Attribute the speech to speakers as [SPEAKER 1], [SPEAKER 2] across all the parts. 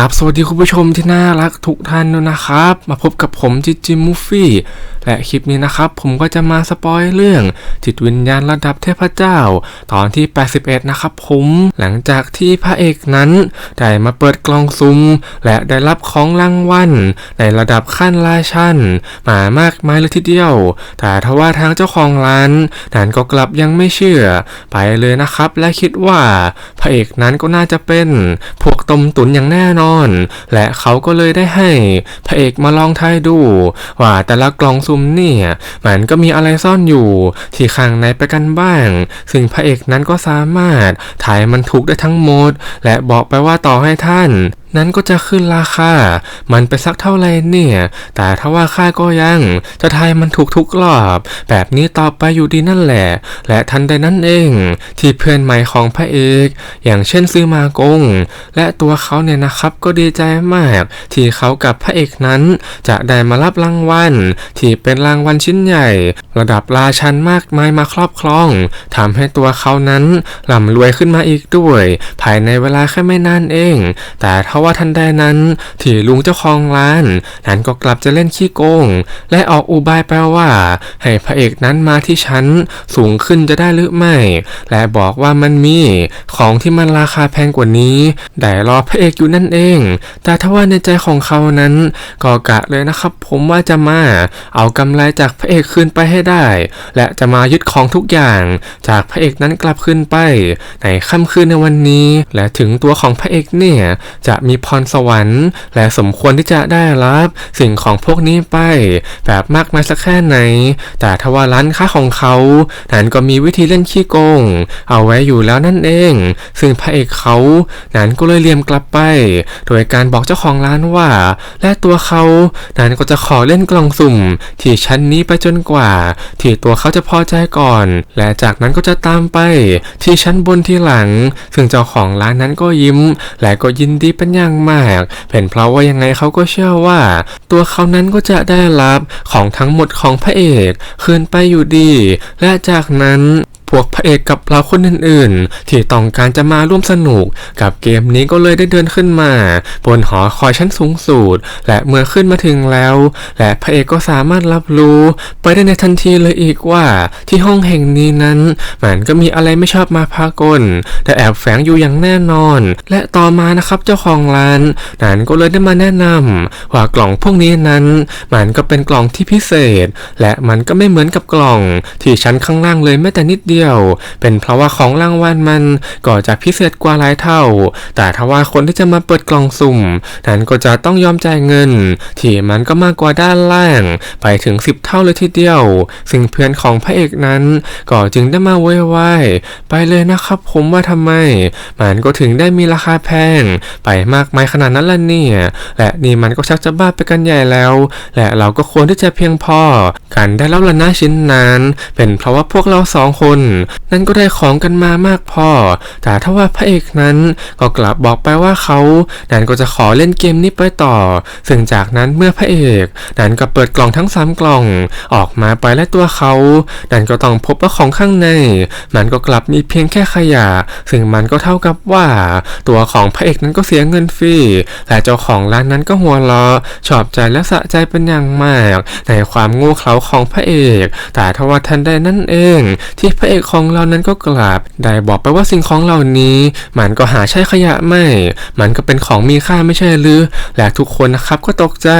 [SPEAKER 1] ครับสวัสดีคุณผู้ชมที่น่ารักทุกท่านด้วยนะครับ มาพบกับผมจิจิมูฟี่และคลิปนี้นะครับ ผมก็จะมาสปอยเรื่อง จิตวิญญาณระดับเทพเจ้า ตอนที่ 81 นะครับผมหลังจากที่พระเอกนั้น ได้มาเปิดกล่องซุ่มและได้รับของรางวัลในระดับขั้นราชันมามากมายเลยทีเดียว แต่ทว่าทางเจ้าของร้านนั้นก็กลับยังไม่เชื่อ ไปเลยนะครับ และคิดว่าพระเอกนั้นก็น่าจะเป็นพวกต้มตุ๋นอย่างแน่นอนและเขาก็เลยได้ให้พระเอกมาลองทายดู ว่าแต่ละกล่องซุ้มเนี่ยมันก็มีอะไรซ่อนอยู่ที่ข้างในไปกันบ้าง ซึ่งพระเอกนั้นก็สามารถถ่ายมันถูกได้ทั้งหมด และบอกไปว่าต่อให้ท่าน นั้นก็จะขึ้นราคา มันไปสักเท่าไรเนี่ย แต่ถ้าว่าค่าก็ยัง จะทายมันถูกทุกรอบ แบบนี้ต่อไปอยู่ดีนั่นแหละ และทันใดนั้นเอง ที่เพื่อนใหม่ของพระเอก อย่างเช่นซื้อมากง และตัวเขาเนี่ยนะครับก็ดีใจมาก ที่เขากับพระเอกนั้น จะได้มารับรางวัล ที่เป็นรางวัลชิ้นใหญ่ ระดับราชันมากมายมาครอบครองทำให้ตัวเขานั้นร่ำรวยขึ้นมาอีกด้วย ภายในเวลาแค่ไม่นานเอง แต่ทว่าว่าทันใดนั้นที่ลุงเจ้าของร้านนั้นก็กลับจะเล่นขี้โกง และออกอุบายแปลว่า ให้พระเอกนั้นมาที่ชั้นสูงขึ้นจะได้หรือไม่ และบอกว่ามันมีของที่มันราคาแพงกว่านี้ได้รอพระเอกอยู่นั่นเอง แต่ทว่าในใจของเขานั้นก็กะเลยนะครับ ผมว่าจะมา เอากำไรจากพระเอกคืนไปให้ได้ และจะมายึดของทุกอย่าง จากพระเอกนั้นกลับคืนไป ในค่ำคืนในวันนี้ และถึงตัวของพระเอกเนี่ยจะมีพรสวรรค์ และสมควรที่จะได้รับสิ่งของพวกนี้ไป แบบมากมายสักแค่ไหน แต่ทว่าร้านค้าของเขานั้นก็มีวิธีเล่นขี้โกง เอาไว้อยู่แล้วนั่นเอง ซึ่งพระเอกเขานั้นก็เลยเลียมกลับไป โดยการบอกเจ้าของร้านว่า และตัวเขานั้นก็จะขอเล่นกล่องสุ่ม ที่ชั้นนี้ไปจนกว่า ที่ตัวเขาจะพอใจก่อน และจากนั้นก็จะตามไป ที่ชั้นบนที่หลัง ซึ่งเจ้าของร้านนั้นก็ยิ้ม และก็ยินดีเป็นอย่างมากเป็นเพราะว่ายังไงเขาก็เชื่อว่า ตัวเขานั้นก็จะได้รับของทั้งหมดของพระเอก คืนไปอยู่ดี และจากนั้น พวกพระเอกกับเราคนอื่นๆ ที่ต้องการจะมาร่วมสนุก กับเกมนี้ก็เลยได้เดินขึ้นมา บนหอคอยชั้นสูงสุดและเมื่อขึ้นมาถึงแล้ว และพระเอกก็สามารถรับรู้ไปได้ในทันทีเลยอีกว่า ที่ห้องแห่งนี้นั้น มันก็มีอะไรไม่ชอบมาพากลแต่แอบแฝงอยู่อย่างแน่นอน และต่อมานะครับเจ้าของร้านนั้นก็เลยได้มาแนะนำว่ากล่องพวกนี้นั้น มันก็เป็นกล่องที่พิเศษ และมันก็ไม่เหมือนกับกล่องที่ชั้นข้างล่างเลยแม้แต่นิดเดียวเป็นเพราะว่าของรางวัลมันก็จะพิเศษกว่าหลายเท่า แต่ถ้าว่าคนที่จะมาเปิดกล่องสุ่ม นั้นก็จะต้องยอมจ่ายเงิน ที่มันก็มากกว่าด้านล่าง ไปถึง 10 เท่าเลยทีเดียว ซึ่งเพื่อนของพระเอกนั้น ก็จึงได้มาเว้ไว้ไปเลยนะครับผมว่าทำไม มันก็ถึงได้มีราคาแพง ไปมากมายขนาดนั้นล่ะเนี่ย และนี่มันก็ชักจะบ้าไปกันใหญ่แล้ว และเราก็ควรที่จะเพียงพอกันได้รับละน้าชิ้นนั้น เป็นเพราะว่าพวกเราสองคนนั้นก็ได้ของกันมามากพอ แต่ถ้าว่าพระเอกนั้นก็กลับบอกไปว่าเขานั้นก็จะขอเล่นเกมนี้ไปต่อ ซึ่งจากนั้นเมื่อพระเอกนั้นก็เปิดกล่องทั้งสามกล่อง ออกมาไปและตัวเขานั้นก็ต้องพบว่าของข้างใน มันก็กลับมีเพียงแค่ขยะ ซึ่งมันก็เท่ากับว่า ตัวของพระเอกนั้นก็เสียเงินฟรีและเจ้าของร้านนั้นก็หัวเราะชอบใจและสะใจเป็นอย่างมาก ในความโง่เขลาของพระเอก แต่ทว่าทันใดนั่นเอง ที่พระเอกของเรานั้นก็กลับ ได้บอกไปว่าสิ่งของเหล่านี้ มันก็หาใช่ขยะไม่ มันก็เป็นของมีค่าไม่ใช่หรือ และทุกคนนะครับก็ตกใจ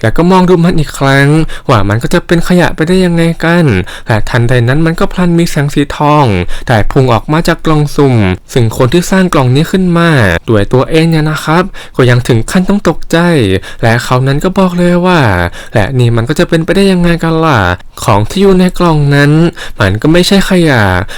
[SPEAKER 1] แล้วก็มองดูมันอีกครั้ง ว่ามันก็จะเป็นขยะไปได้ยังไงกัน และทันใดนั้นมันก็พลันมีแสงสีทองได้พุ่งออกมาจากกล่องสุ่ม ซึ่งคนที่สร้างกล่องนี้ขึ้นมาด้วยตัวเองเนี่ยนะครับ ก็ยังถึงขั้นต้องตกใจ และเขานั้นก็บอกเลยว่า และนี่มันก็จะเป็นไปได้ยังไงกันล่ะ ของที่อยู่ในกล่องนั้น มันก็ไม่ใช่ขยะ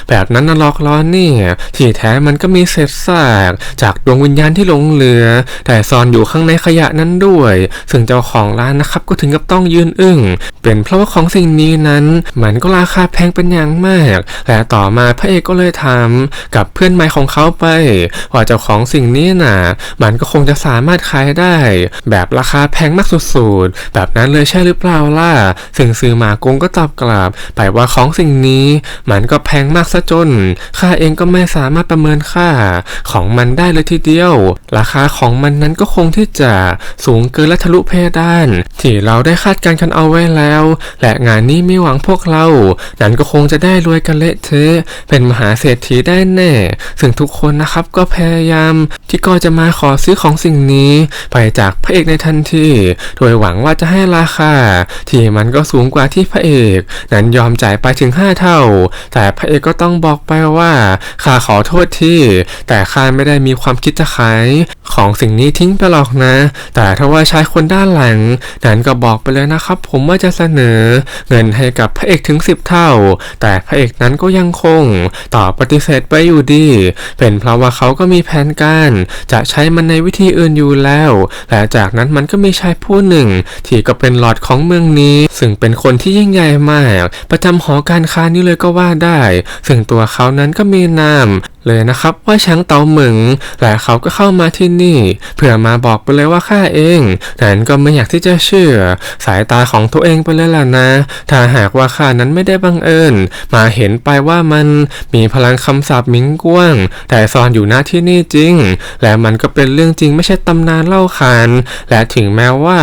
[SPEAKER 1] แบบนั้นนะหลอกล้อเนี่ย ที่แท้มันก็มีเศษซากจากดวงวิญญาณที่หลงเหลือ แต่ซ่อนอยู่ข้างในขยะนั้นด้วย ซึ่งเจ้าของร้านนะครับก็ถึงกับต้องยืนอึ้ง เป็นเพราะว่าของสิ่งนี้นั้น มันก็ราคาแพงเป็นอย่างมาก และต่อมาพระเอกก็เลยถามกับเพื่อนใหม่ของเขาไป ว่าเจ้าของสิ่งนี้น่ะ มันก็คงจะสามารถขายได้ แบบราคาแพงมากสุดๆ แบบนั้นเลยใช่หรือเปล่าล่ะ ซึ่งซื้อมากงก็ตอบกลับ ไปว่าของสิ่งนี้ มันก็แพงมากซะจน ข้าเองก็ไม่สามารถประเมินค่าของมันได้เลยทีเดียว ราคาของมันนั้นก็คงที่จะสูงเกินและทะลุเพดาน ที่เราได้คาดการณ์กันเอาไว้แล้ว และงานนี้มีหวังพวกเรา นั้นก็คงจะได้รวยกันเละเทะเป็นมหาเศรษฐีได้แน่ ซึ่งทุกคนนะครับก็พยายามที่ก็จะมาขอซื้อของสิ่งนี้ ไปจากพระเอกในทันทีโดยหวังว่าจะให้ราคา ที่มันก็สูงกว่าที่พระเอก นั้นยอมจ่ายไปถึง 5 เท่าแต่แต่พระเอกก็ต้องบอกไปว่าข้าขอโทษที่ แต่ข้าไม่ได้มีความคิดจะขายของสิ่งนี้ทิ้งไปหรอกนะ แต่ถ้าว่าชายคนด้านหลัง นั้นก็บอกไปเลยนะครับ ผมว่าจะเสนอ เงินให้กับพระเอกถึง 10 เท่า แต่พระเอกนั้นก็ยังคงตอบปฏิเสธไปอยู่ดี เป็นเพราะว่าเขาก็มีแผนการ จะใช้มันในวิธีอื่นอยู่แล้ว และจากนั้นมันก็มีชายผู้หนึ่ง ที่ก็เป็นหลอดของเมืองนี้ ซึ่งเป็นคนที่ยิ่งใหญ่มาก ประจำหอการค้านี้เลยก็ว่าได้ซึ่งตัวเขานั้นก็มีนามเลยนะครับว่าช้างเตาหมึงและเขาก็เข้ามาที่นี่ เพื่อมาบอกไปเลยว่าข้าเองนั้นก็ไม่อยากที่จะเชื่อ สายตาของตัวเองไปเลยล่ะนะ ถ้าหากว่าข้านั้นไม่ได้บังเอิญ มาเห็นไปว่ามันมีพลังคำสาปมิงกว้าง แต่ซ่อนอยู่หน้าที่นี่จริง และมันก็เป็นเรื่องจริงไม่ใช่ตำนานเล่าขานและถึงแม้ว่า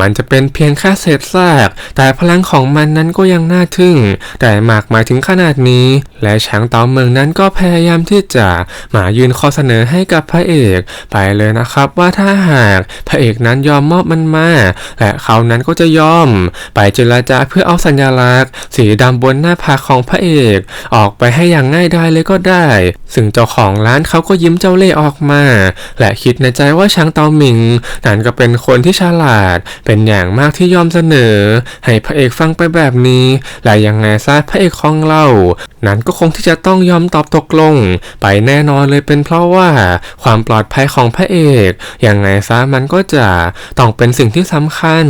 [SPEAKER 1] มันจะเป็นเพียงแค่เศษซากแต่พลังของมันนั้นก็ยังน่าทึ่ง แต่มากมายถึงขนาดนี้ และช้างเตาเมืองนั้นก็พยายามที่จะมายืนข้อเสนอให้กับพระเอก ไปเลยนะครับว่าถ้าหากพระเอกนั้นยอมมอบมันมาและเขานั้นก็จะยอม ไปเจรจาเพื่อเอาสัญลักษณ์ สีดำบนหน้าผากของพระเอก ออกไปให้อย่างง่ายดายเลยก็ได้ ซึ่งเจ้าของร้านเขาก็ยิ้มเจ้าเล่ห์ออกมา และคิดในใจว่าช้างเตาหมิงนั้นก็เป็นคนที่ฉลาด เป็นอย่างมากที่ยอมเสนอ ให้พระเอกฟังไปแบบนี้และยังไงซะพระเอกของเรา นั้นก็คงที่จะต้องยอมตอบตกลงไปแน่นอนเลยเป็นเพราะว่าความปลอดภัยของพระเอกยังไงซะมันก็จะต้องเป็นสิ่งที่สำคัญ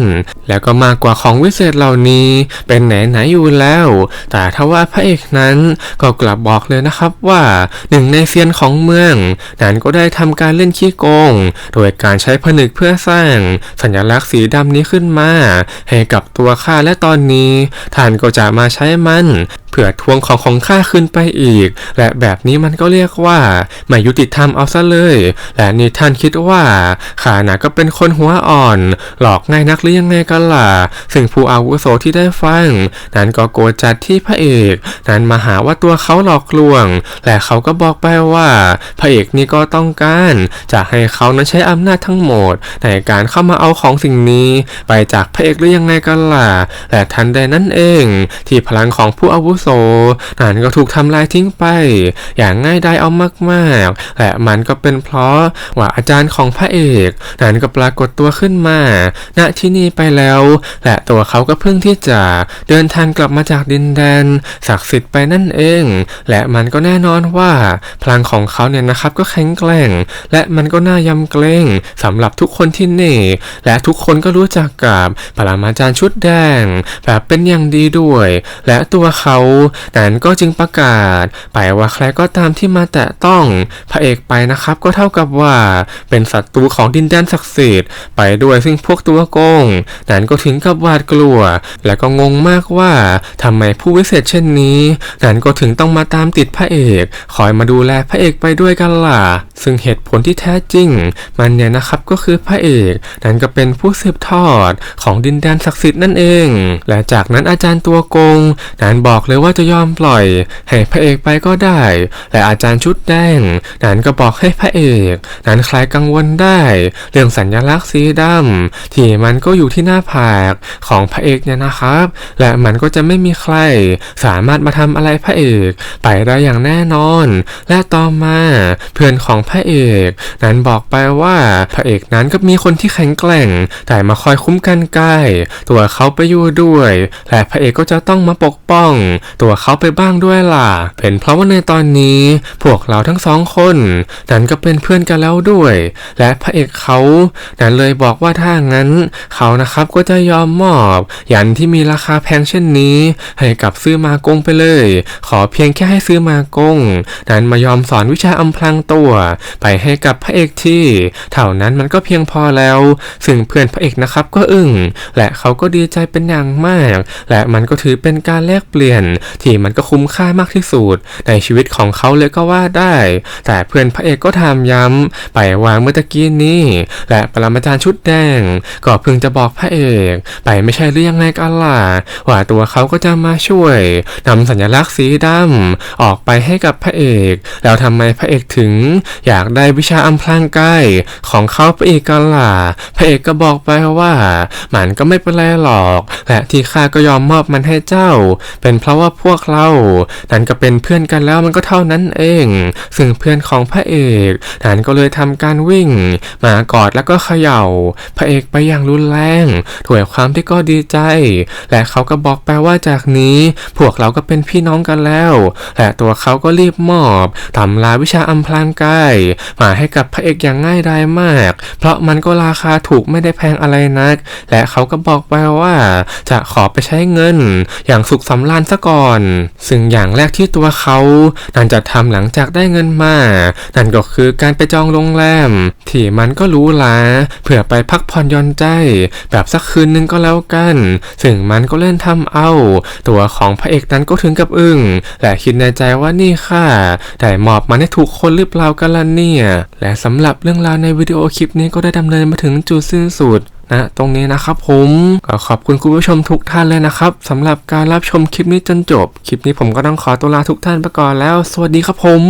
[SPEAKER 1] แล้วก็มากกว่าของวิเศษเหล่านี้เป็นไหนไหนๆอยู่แล้ว แต่ถ้าว่าพระเอกนั้นก็กลับบอกเลยนะครับว่าหนึ่งในเซียนของเมือง นั้นก็ได้ทำการเล่นขี้โกง โดยการใช้ผนึกเพื่อสร้าง สัญลักษณ์สีดำนี้ขึ้นมา ให้กับตัวข้าและตอนนี้ท่านก็จะมาใช้มันเพื่อทวงของของข้าขึ้นไปอีก และแบบนี้มันก็เรียกว่าไม่ยุติธรรมเอาซะเลย และนี่ท่านคิดว่าข้าน่ะก็เป็นคนหัวอ่อน หลอกง่ายนักหรือยังไงกันล่ะ ซึ่งผู้อาวุโสที่ได้ฟัง นั้นก็โกรธจัดที่พระเอก นั้นมาหาว่าตัวเขาหลอกลวง และเขาก็บอกไปว่า พระเอกนี่ก็ต้องการจะให้เขานั้นใช้อำนาจทั้งหมด ในการเข้ามาเอาของสิ่งนี้ ไปจากพระเอกหรือยังไงกันล่ะ และทันใดนั้นเอง ที่พลังของผู้อาวุโสนั้นก็ถูกทำลายทิ้งไป อย่างง่ายดายเอามากๆ และมันก็เป็นเพราะว่าอาจารย์ของพระเอกนั้นก็ปรากฏตัวขึ้นมา ณที่นี่ไปแล้ว และตัวเขาก็เพิ่งที่จะเดินทางกลับมาจากดินแดนศักดิ์สิทธิ์ไปนั่นเอง และมันก็แน่นอนว่าพลังของเขาเนี่ยนะครับก็แข็งแกร่ง และมันก็น่ายำเกรงสำหรับทุกคนที่นี่ และทุกคนก็รู้จักกับปรมาจารย์ชุดแดง แบบเป็นอย่างดีด้วย และตัวเขานั้นก็จึงประกาศ ไปว่าใครก็ตามที่มาแตะต้องพระเอกไปนะครับ ก็เท่ากับว่าเป็นศัตรูของดินแดนศักดิ์สิทธิ์ไปด้วยซึ่งพวกตัวโกงนั้นก็ถึงกับหวาดกลัว และก็งงมากว่าทำไมผู้วิเศษเช่นนี้นั้นก็ถึงต้องมาตามติดพระเอกคอยมาดูแลพระเอกไปด้วยกันล่ะ ซึ่งเหตุผลที่แท้จริง มันเนี่ยนะครับก็คือพระเอกนั้นก็เป็นผู้สืบทอดของดินแดนศักดิ์สิทธิ์นั่นเอง และจากนั้นอาจารย์ตัวโกงนั้นบอกเลยว่าจะยอมปล่อย ให้พระเอกไปก็ได้ และอาจารย์ชุดแดง นั้นก็บอกให้พระเอก นั้นคลายกังวลได้ เรื่องสัญลักษณ์สีดำที่มันก็อยู่ที่หน้าผากของพระเอกเนี่ยนะครับ และมันก็จะไม่มีใคร สามารถมาทำอะไรพระเอก ไปได้อย่างแน่นอน และต่อมาเพื่อนของพระเอก นั้นบอกไปว่าพระเอกนั้นก็มีคนที่แข็งแกร่ง แต่มาคอยคุ้มกันกายตัวเขาไปอยู่ด้วย และพระเอกก็จะต้องมาปกป้องตัวเขาไปบ้างด้วยล่ะ เป็นเพราะว่าในตอนนี้ พวกเราทั้งสองคนนั้นก็เป็นเพื่อนกันแล้วด้วย และพระเอกเขานั้นเลยบอกว่าถ้างั้น เขานะครับก็จะยอมมอบยันที่มีราคาแพงเช่นนี้ ให้กับซื้อมากงไปเลย ขอเพียงแค่ให้ซื้อมากงนั้นมายอมสอนวิชาอำพรางตัว ไปให้กับพระเอกที่ เท่านั้นมันก็เพียงพอแล้ว ซึ่งเพื่อนพระเอกนะครับก็อึ้งและเขาก็ดีใจเป็นอย่างมาก และมันก็ถือเป็นการแลกเปลี่ยนที่มันก็คุ้มค่ามากที่สุด ในชีวิตของเขาเลยก็ว่าได้ แต่เพื่อนพระเอกก็ถามย้ำไปวางเมื่อตะกี้นี้ และปรมาจารย์ชุดแดง ก็เพิ่งจะบอกพระเอก ไปไม่ใช่หรือยังไงกันล่ะว่าตัวเขาก็จะมาช่วยนำสัญลักษณ์สีดำออกไปให้กับพระเอก แล้วทำไมพระเอกถึง อยากได้วิชาอำพรางกายของเขาพระเอกกันล่ะพระเอกก็บอกไปว่า มันก็ไม่เป็นไรหรอก และที่ข้าก็ยอมมอบมันให้เจ้า เป็นเพราะว่าพวกเรา นั้นก็เป็นเพื่อนกันแล้วมันก็เท่านั้นเอง ซึ่งเพื่อนของพระเอกนั้นก็เลยทำการวิ่ง มากอดแล้วก็เขย่า พระเอกไปอย่างรุนแรงถวยความที่ก็ดีใจ และเขาก็บอกไปว่าจากนี้ พวกเราก็เป็นพี่น้องกันแล้ว และตัวเขาก็รีบมอบตำราวิชาอำพรางกายมาให้กับพระเอกอย่างง่ายดายมาก เพราะมันก็ราคาถูกไม่ได้แพงอะไรนัก และเขาก็บอกไปว่าจะขอไปใช้เงิน อย่างสุขสำราญซะก่อนซึ่งอย่างแรกที่ตัวเขานั่นจะทำหลังจากได้เงินมา นั่นก็คือการไปจองโรงแรม ที่มันก็หรู้ลาเพื่อไปพักผ่อนย่อนใจ แบบสักคืนนึงก็แล้วกัน ซึ่งมันก็เล่นทำเอา ตัวของพระเอกนั้นก็ถึงกับอึ้งและคิดในใจว่านี่ค่ะได้มอบมันให้ถูกคนหรือเปล่ากันล่ะเนี่ย และสำหรับเรื่องราวในวิดีโอคลิปนี้ก็ได้ดำเนินมาถึงจุดสิ้นสุด นะตรงนี้นะครับผมก็ขอบคุณคุณผู้ชมทุกท่านเลยนะครับสำหรับการรับชมคลิปนี้จนจบ คลิปนี้ผมก็ต้องขอตัวลาทุกท่านไปก่อนแล้ว สวัสดีครับผม